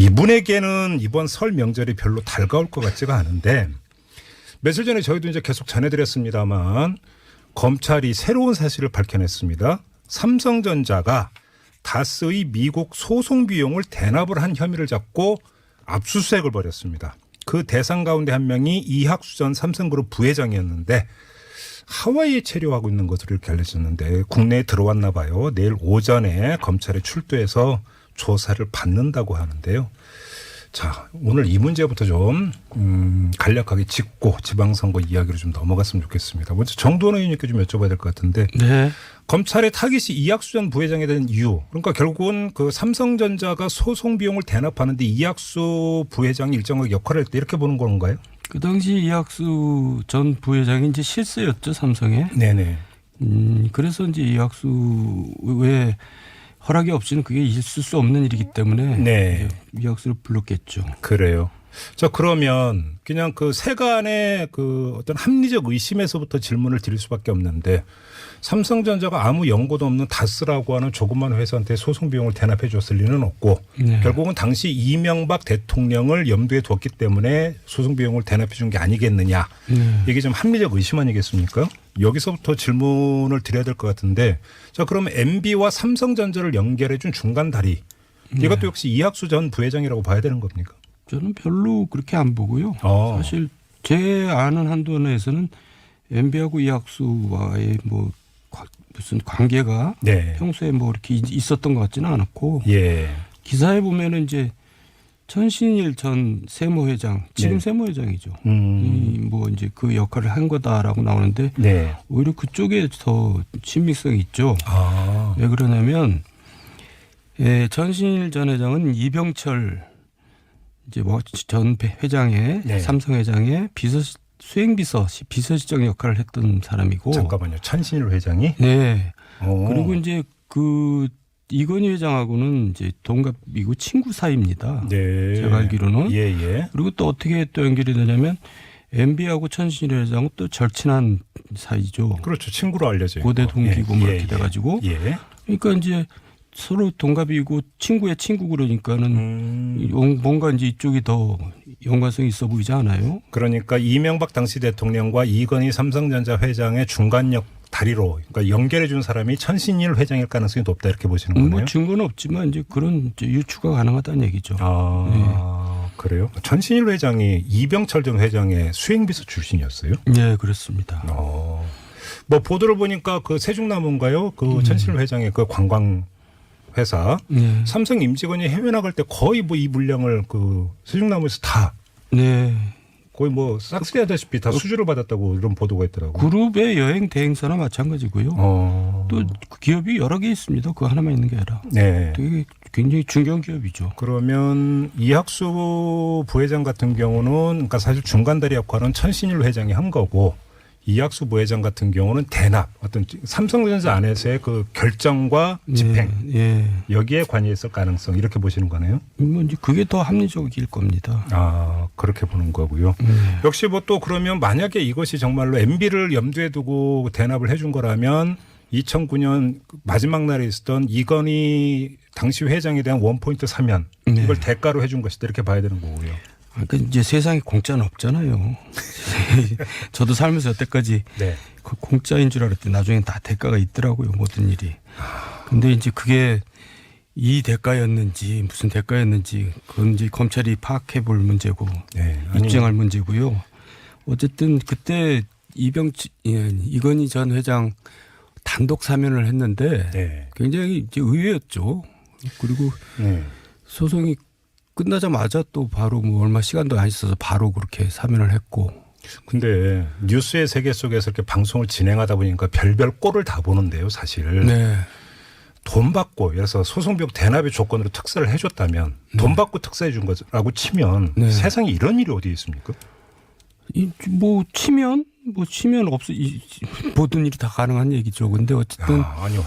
이분에게는 이번 설 명절이 별로 달가울 것 같지가 않은데 며칠 전에 저희도 이제 계속 전해드렸습니다만 검찰이 새로운 사실을 밝혀냈습니다. 삼성전자가 다스의 미국 소송 비용을 대납을 한 혐의를 잡고 압수수색을 벌였습니다. 그 대상 가운데 한 명이 이학수 전 삼성그룹 부회장이었는데 하와이에 체류하고 있는 것으로 이렇게 알려졌는데 국내에 들어왔나 봐요. 내일 오전에 검찰에 출두해서 조사를 받는다고 하는데요. 자, 오늘 이 문제부터 좀, 음, 간략하게 짚고 지방선거 이야기로 좀 넘어갔으면 좋겠습니다. 먼저 정도원 의원님께 좀 여쭤봐야 될 것 같은데, 네. 검찰의 타깃이 이학수 전 부회장에 대한 이유. 그러니까 결국은 그 삼성전자가 소송 비용을 대납하는데 이학수 부회장이 일정하게 역할을 했다 이렇게 보는 건가요? 그 당시 이학수 전 부회장이 이제 실세였죠 삼성에. 네네. 음 그래서 이제 이학수의 허락이 없이는 그게 있을 수 없는 일이기 때문에 네. 이학수를 불렀겠죠. 그래요. 자, 그러면 그냥 그 세간의 그 어떤 합리적 의심에서부터 질문을 드릴 수밖에 없는데 삼성전자가 아무 연고도 없는 다스라고 하는 조그만 회사한테 소송 비용을 대납해 줬을 리는 없고 네. 결국은 당시 이명박 대통령을 염두에 두었기 때문에 소송 비용을 대납해 준 게 아니겠느냐. 네. 이게 좀 합리적 의심 아니겠습니까? 여기서부터 질문을 드려야 될 것 같은데 자, 그러면 MB와 삼성전자를 연결해 준 중간 다리 이것도 역시 이학수 전 부회장이라고 봐야 되는 겁니까? 저는 별로 그렇게 안 보고요. 어. 사실 제 아는 한도 내에서는 MB하고 이학수와의 뭐 과- 무슨 관계가 네. 평소에 뭐 이렇게 있- 있었던 것 같지는 않았고 예. 기사에 보면은 이제 천신일 전 세무회장 지금 네. 세무회장이죠. 음. 이뭐 이제 그 역할을 한 거다라고 나오는데 네. 오히려 그쪽에 더 친밀성이 있죠. 아. 왜 그러냐면 예, 전신일 전 회장은 이병철 이제 뭐전 회장의 네. 삼성 회장의 비서 수행 비서 비서실장 역할을 했던 사람이고 잠깐만요. 천신일 회장이. 네. 어. 그리고 이제 그 이건희 회장하고는 이제 동갑이고 친구 사이입니다. 네. 제가 알기로는. 예, 예. 그리고 또 어떻게 또 연결이 되냐면 MB하고 천신일 회장은 또 절친한 사이죠. 그렇죠. 친구로 알려져 있고. 고대 동기고 예, 뭐 예, 이렇게 예. 돼가지고 예. 그러니까 이제 서로 동갑이고 친구의 친구 그러니까는 음. 용- 뭔가 이제 이쪽이 더 연관성이 있어 보이지 않아요? 그러니까 이명박 당시 대통령과 이건희 삼성전자 회장의 중간 역 다리로 그러니까 연결해 준 사람이 천신일 회장일 가능성이 높다 이렇게 보시는 거네요. 뭐 증거는 없지만 이제 그런 유추가 가능하다는 얘기죠. 아, 그래요? 천신일 회장이 이병철 전 회장의 수행비서 출신이었어요? 네, 그렇습니다. 어. 뭐 보도를 보니까 그 세종나무인가요? 그 천신일 회장의 그 관광 회사 네, 삼성 임직원이 해외 나갈 때 거의 뭐 이 물량을 그 세종나무에서 다 네. 거의 뭐 싹쓸이하다시피 다 수주를 받았다고 이런 보도가 있더라고요. 그룹의 여행 대행사나 마찬가지고요. 어. 또 기업이 여러 개 있습니다. 그거 하나만 있는 게 아니라 네. 되게 굉장히 중견 기업이죠. 그러면 이학수 부회장 같은 경우는 그러니까 사실 중간다리 역할은 천신일 회장이 한 거고 이학수 부회장 같은 경우는 대납 어떤 삼성전자 안에서의 그 결정과 집행 예, 예. 여기에 관여했을 가능성 이렇게 보시는 거네요. 뭐 이제 그게 더 합리적일 겁니다. 아 그렇게 보는 거고요. 네. 역시 뭐 또 그러면 만약에 이것이 정말로 MB를 염두에 두고 대납을 해준 거라면 2009년 마지막 날에 있었던 이건희 당시 회장에 대한 원포인트 사면 네. 이걸 대가로 해준 것이다 이렇게 봐야 되는 거고요. 그러니까 이제 세상에 공짜는 없잖아요. 저도 살면서 여태까지 네. 그 공짜인 줄 알았더니 나중엔 다 대가가 있더라고요 모든 일이. 근데 이제 그게 이 대가였는지 무슨 대가였는지 그건 이제 검찰이 파악해 볼 문제고 네. 입증할 문제고요. 어쨌든 그때 이병 예, 이건희 전 회장 단독 사면을 했는데 네. 굉장히 이제 의외였죠. 그리고 네. 소송이 끝나자마자 또 바로 뭐 얼마 시간도 안 있어서 바로 그렇게 사면을 했고 근데 뉴스의 세계 속에서 이렇게 방송을 진행하다 보니까 별별 꼴을 다 보는데요, 사실. 네. 돈 받고, 예를 들어서 소송비용 대납의 조건으로 특사를 해줬다면 돈 받고 특사해 준 거라고 치면 네. 세상에 이런 일이 어디 있습니까? 이 뭐 치면 뭐 치면 없어 이 모든 일이 다 가능한 얘기죠. 근데 어쨌든 아, 아니요.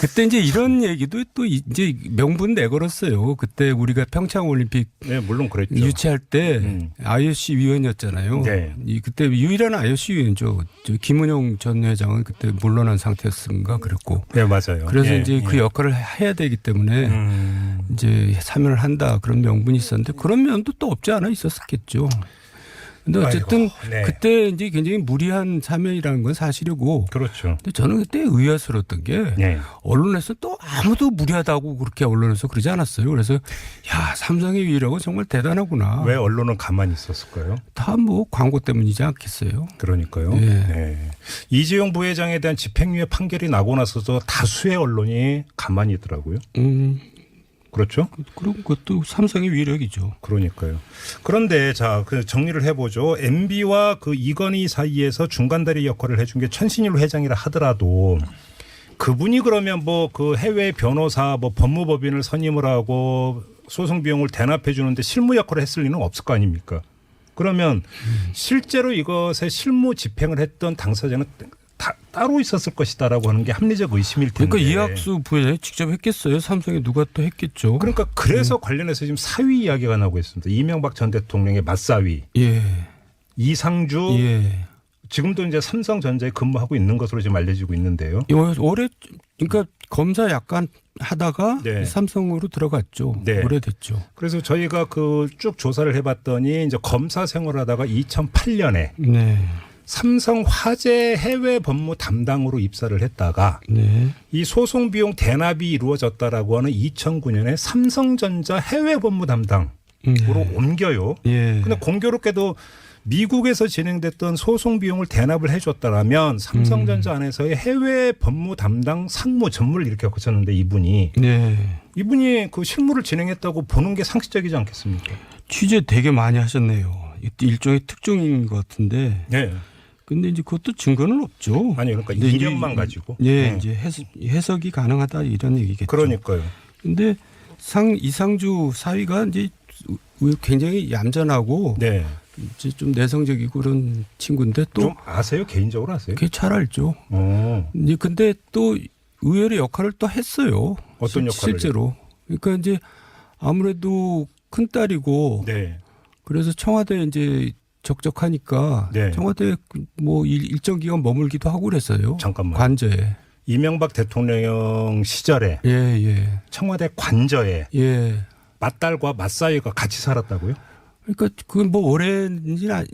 그때 이제 이런 얘기도 또 이제 명분 내걸었어요. 그때 우리가 평창 올림픽 네, 물론 그랬죠. 유치할 때 음. IOC 위원이었잖아요. 네. 이 그때 유일한 IOC 위원이죠. 저 김은영 전 회장은 그때 물러난 상태였은가 그랬고. 네, 맞아요. 그래서 예, 이제 그 예. 역할을 해야 되기 때문에 음. 이제 사면을 한다 그런 명분이 있었는데 그런 면도 또 없지 않아 있었겠죠. 근데 어쨌든 아이고, 네. 그때 이제 굉장히 무리한 사면이라는 건 사실이고 그렇죠. 근데 저는 그때 의아스러웠던 게 네. 언론에서 또 아무도 무리하다고 그렇게 언론에서 그러지 않았어요. 그래서 야 삼성의 위력은 정말 대단하구나. 왜 언론은 가만히 있었을까요? 다 뭐 광고 때문이지 않겠어요. 그러니까요. 예. 네. 이재용 부회장에 대한 집행유예 판결이 나고 나서도 다수의 언론이 가만히 있더라고요. 음 그렇죠? 그런 것도 삼성의 위력이죠. 그러니까요. 그런데 자, 그 정리를 해보죠. MB와 그 이건희 사이에서 중간다리 역할을 해준 게 천신일 회장이라 하더라도 그분이 그러면 뭐 그 해외 변호사 뭐 법무법인을 선임을 하고 소송 비용을 대납해 주는데 실무 역할을 했을 리는 없을 거 아닙니까? 그러면 실제로 이것에 실무 집행을 했던 당사자는 다, 따로 있었을 것이다라고 하는 게 합리적 의심일 텐데. 그러니까 이학수 부회장이 직접 했겠어요. 삼성에 누가 또 했겠죠. 그러니까 그래서 음. 관련해서 지금 사위 이야기가 나오고 있습니다. 이명박 전 대통령의 맞사위 예. 이상주 예. 지금도 이제 삼성전자에 근무하고 있는 것으로 지금 알려지고 있는데요. 요- 올해 그러니까 검사 약간 하다가 네. 삼성으로 들어갔죠. 네. 오래됐죠. 그래서 저희가 그 쭉 조사를 해봤더니 이제 검사 생활하다가 2008년에 네. 삼성 화재 해외 법무 담당으로 입사를 했다가 네. 이 소송 비용 대납이 이루어졌다라고 하는 2009년에 삼성전자 해외 법무 담당으로 네. 옮겨요. 예. 근데 공교롭게도 미국에서 진행됐던 소송 비용을 대납을 해줬다라면 삼성전자 안에서의 해외 법무 담당 상무 전무를 이렇게 거쳤는데 이분이 네. 이분이 그 실무를 진행했다고 보는 게 상식적이지 않겠습니까? 취재 되게 많이 하셨네요. 이 일종의 특종인 것 같은데. 네. 근데 이제 그것도 증거는 없죠. 아니 그러니까 이력만 가지고. 예, 네. 이제 해석, 해석이 가능하다 이런 얘기겠죠. 그러니까요. 근데 상 이상주 사위가 이제 굉장히 얌전하고 네. 이제 좀 내성적이고 그런 친구인데 또 좀 아세요? 개인적으로 아세요? 그게 잘 알죠. 어. 이제 근데 또 의외의 역할을 또 했어요. 어떤 역할을요? 실제로. 그러니까 이제 아무래도 큰 딸이고 네. 그래서 청와대 이제 적적하니까 네. 청와대 뭐 일- 일정 기간 머물기도 하고 그랬어요. 잠깐만. 관저에. 이명박 대통령 시절에 예, 예. 청와대 관저에 예. 맏딸과 맏사위가 같이 살았다고요? 그러니까 그건 뭐 오랜 아-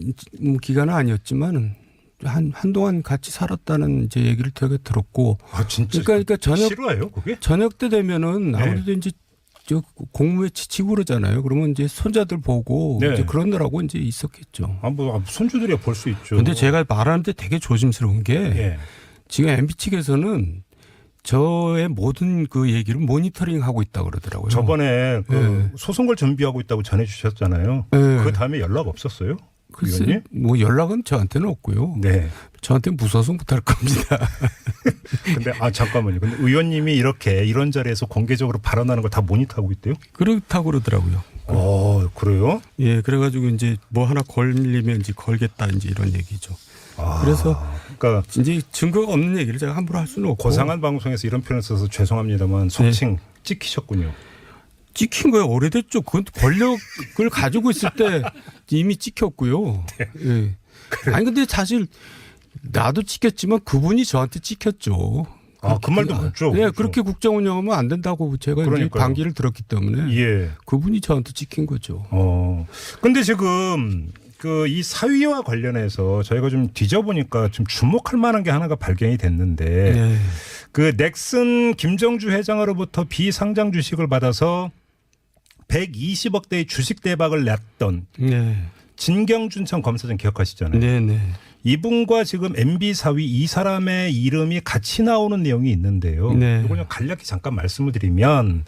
뭐 기간은 아니었지만 한 한동안 같이 살았다는 이제 얘기를 되게 들었고 아 진짜 그러니까 그러니까 저녁 싫어요 그게? 저녁 때 되면은 네. 아무래도 이제 저 공무에 지치고 그러잖아요. 그러면 이제 손자들 보고 네. 이제 그러느라고 이제 있었겠죠. 아 뭐 손주들이야 볼수 있죠. 근데 제가 말하는데 되게 조심스러운 게 예. 지금 MB 측에서는 저의 모든 그 얘기를 모니터링 하고 있다 그러더라고요. 저번에 그 예. 소송을 준비하고 있다고 전해 주셨잖아요. 예. 그 다음에 연락 없었어요? 글쎄 의원님? 뭐 연락은 저한테는 없고요. 네. 저한테 무서워서 못할 겁니다. 근데 아 잠깐만요. 근데 의원님이 이렇게 이런 자리에서 공개적으로 발언하는 걸 다 모니터하고 있대요? 그렇다고 그러더라고요. 어 그래요? 예, 그래가지고 이제 뭐 하나 걸리면 이제 걸겠다 이제 이런 얘기죠. 아, 그래서 그러니까 이제 증거가 없는 얘기를 제가 함부로 할 수는 없고 고상한 방송에서 이런 표현을 써서 죄송합니다만 속칭 찍히셨군요. 찍힌 거야 오래됐죠. 그건 권력을 가지고 있을 때 이미 찍혔고요. 예. 아니 근데 사실 나도 찍혔지만 그분이 저한테 찍혔죠. 아, 그 말도 맞죠. 예, 그렇죠. 그렇게 국정 운영하면 안 된다고 제가. 반기를 들었기 때문에 예. 그분이 저한테 찍힌 거죠. 어. 근데 지금 그 이 사위와 관련해서 저희가 좀 뒤져보니까 좀 주목할 만한 게 하나가 발견이 됐는데 네. 그 넥슨 김정주 회장으로부터 비상장 주식을 받아서 120억 대의 주식 대박을 냈던 네. 진경준 전 검사장 기억하시잖아요. 네, 네. 이분과 지금 MB 사위 이 사람의 이름이 같이 나오는 내용이 있는데요. 네. 이걸 좀 간략히 잠깐 말씀을 드리면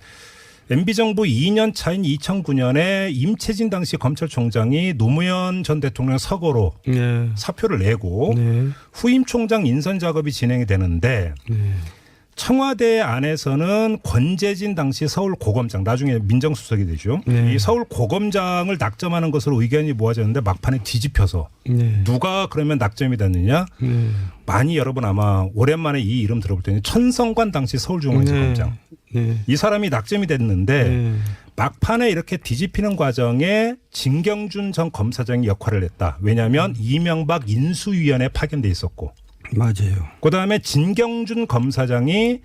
MB 정부 2년 차인 2009년에 임채진 당시 검찰총장이 노무현 전 대통령 서거로 네. 사표를 내고 네. 후임 총장 인선 작업이 진행이 되는데 네. 청와대 안에서는 권재진 당시 서울 고검장 나중에 민정수석이 되죠. 네. 이 서울 고검장을 낙점하는 것으로 의견이 모아졌는데 막판에 뒤집혀서 네. 누가 그러면 낙점이 됐느냐? 네. 많이 여러분 아마 오랜만에 이 이름 들어볼 때는 천성관 당시 서울중앙지검장 네. 이 사람이 낙점이 됐는데 네. 막판에 이렇게 뒤집히는 과정에 진경준 전 검사장이 역할을 했다. 왜냐하면 이명박 인수위원회 파견돼 있었고 맞아요. 그다음에 진경준 검사장이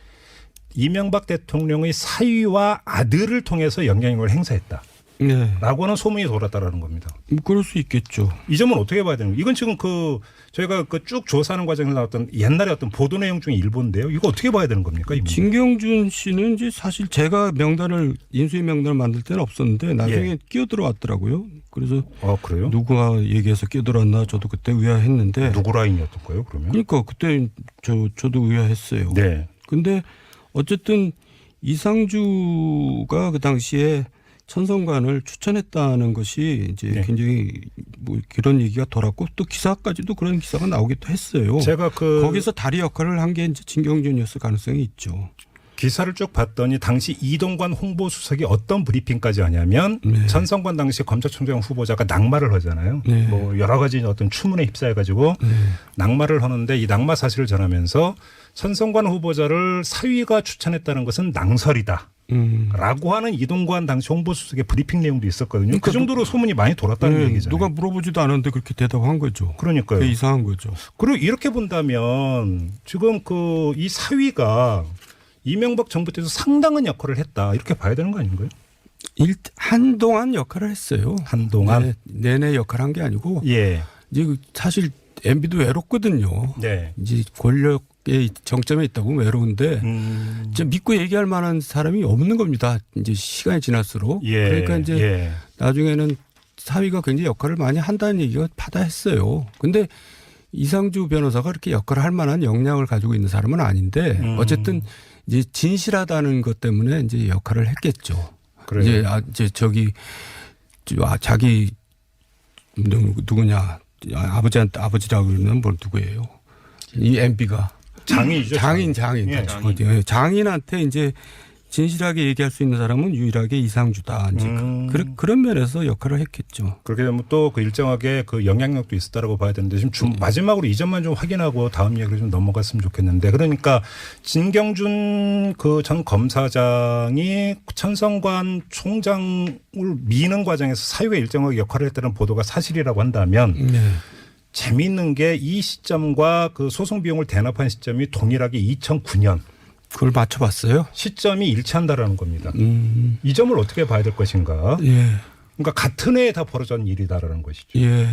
이명박 대통령의 사위와 아들을 통해서 영향력을 행사했다 라고 네. 하는 소문이 돌았다라는 겁니다. 뭐 그럴 수 있겠죠. 이 점은 어떻게 봐야 되는 거예요? 이건 지금 그 저희가 그 쭉 조사하는 과정에서 나왔던 옛날에 어떤 보도 내용 중에 일부인데요. 이거 어떻게 봐야 되는 겁니까? 진경준 씨는 이제 사실 제가 명단을 인수위 명단을 만들 때는 없었는데 나중에 예. 끼어들어왔더라고요. 그래서 아 그래요? 누가 얘기해서 끼어들었나 저도 그때 의아했는데 누구 라인이었을까요? 그러면? 그러니까 그때 저 저도 의아했어요. 네. 근데 어쨌든 이상주가 그 당시에 천성관을 추천했다는 것이 이제 네. 굉장히 뭐 그런 얘기가 돌았고 또 기사까지도 그런 기사가 나오기도 했어요. 제가 그 거기서 다리 역할을 한 게 이제 진경준이었을 가능성이 있죠. 기사를 쭉 봤더니 당시 이동관 홍보수석이 어떤 브리핑까지 하냐면 네. 전성관 당시 검찰총장 후보자가 낙마를 하잖아요. 네. 뭐 여러 가지 어떤 추문에 휩싸여가지고 네. 낙마를 하는데 이 낙마 사실을 전하면서 천성관 후보자를 사위가 추천했다는 것은 낭설이다. 음. 라고 하는 이동관 당시 홍보수석의 브리핑 내용도 있었거든요. 그러니까 그 정도로 소문이 많이 돌았다는 네, 얘기잖아요. 누가 물어보지도 않았는데 그렇게 대답한 거죠. 그러니까요. 이상한 거죠. 그리고 이렇게 본다면 지금 그 이 사위가 이명박 정부 때도 상당한 역할을 했다 이렇게 봐야 되는 거 아닌가요? 일, 한동안 역할을 했어요. 한동안 네, 내내 역할을 한게 아니고 예, 이제 그 사실 MB도 외롭거든요. 네, 이제 권력의 정점에 있다고 외로운데 음, 이제 믿고 얘기할 만한 사람이 없는 겁니다. 이제 시간이 지날수록 예, 그러니까 이제 예. 나중에는 사위가 굉장히 역할을 많이 한다는 얘기가 파다했어요. 근데 이상주 변호사가 그렇게 역할을 할 만한 역량을 가지고 있는 사람은 아닌데 음. 어쨌든 이제 진실하다는 것 때문에 이제 역할을 했겠죠. 그래요. 이제 아, 이제 저기 저, 아, 자기 누, 누구냐 아, 아버지한테 아버지라고 그러면 뭘 누구예요? 이 MB가 장인이죠. 장인 장인 예, 장인. 예, 장인한테 이제 진실하게 얘기할 수 있는 사람은 유일하게 이상주다. 이제 음. 그, 그런 면에서 역할을 했겠죠. 그렇게 되면 또 그 일정하게 그 영향력도 있었다라고 봐야 되는데 지금 네. 좀 마지막으로 이 점만 좀 확인하고 다음 얘기를 좀 넘어갔으면 좋겠는데 그러니까 진경준 그 전 검사장이 천성관 총장을 미는 과정에서 사유의 일정하게 역할을 했다는 보도가 사실이라고 한다면 네. 재미있는 게 이 시점과 그 소송 비용을 대납한 시점이 동일하게 2009년 그걸 맞춰봤어요. 시점이 일치한다라는 겁니다. 음, 이 점을 어떻게 봐야 될 것인가? 예, 그러니까 같은 해에 다 벌어진 일이다라는 것이죠. 예.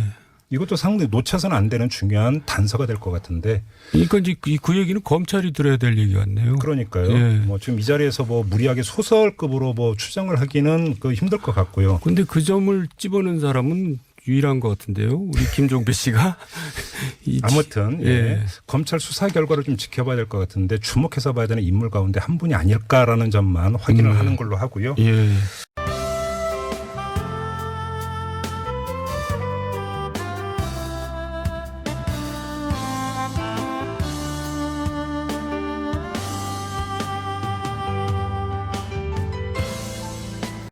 이것도 상당히 놓쳐서는 안 되는 중요한 단서가 될 것 같은데 그러니까 이제 그, 그 얘기는 검찰이 들어야 될 얘기 같네요. 그러니까요. 예. 뭐 지금 이 자리에서 뭐 무리하게 소설급으로 뭐 추정을 하기는 그 힘들 것 같고요. 근데 그 점을 집어넣은 사람은 유일한 것 같은데요. 우리 김종배 씨가. 이 아무튼 예. 예. 검찰 수사 결과를 좀 지켜봐야 될 것 같은데 주목해서 봐야 되는 인물 가운데 한 분이 아닐까라는 점만 확인을 음. 하는 걸로 하고요. 예.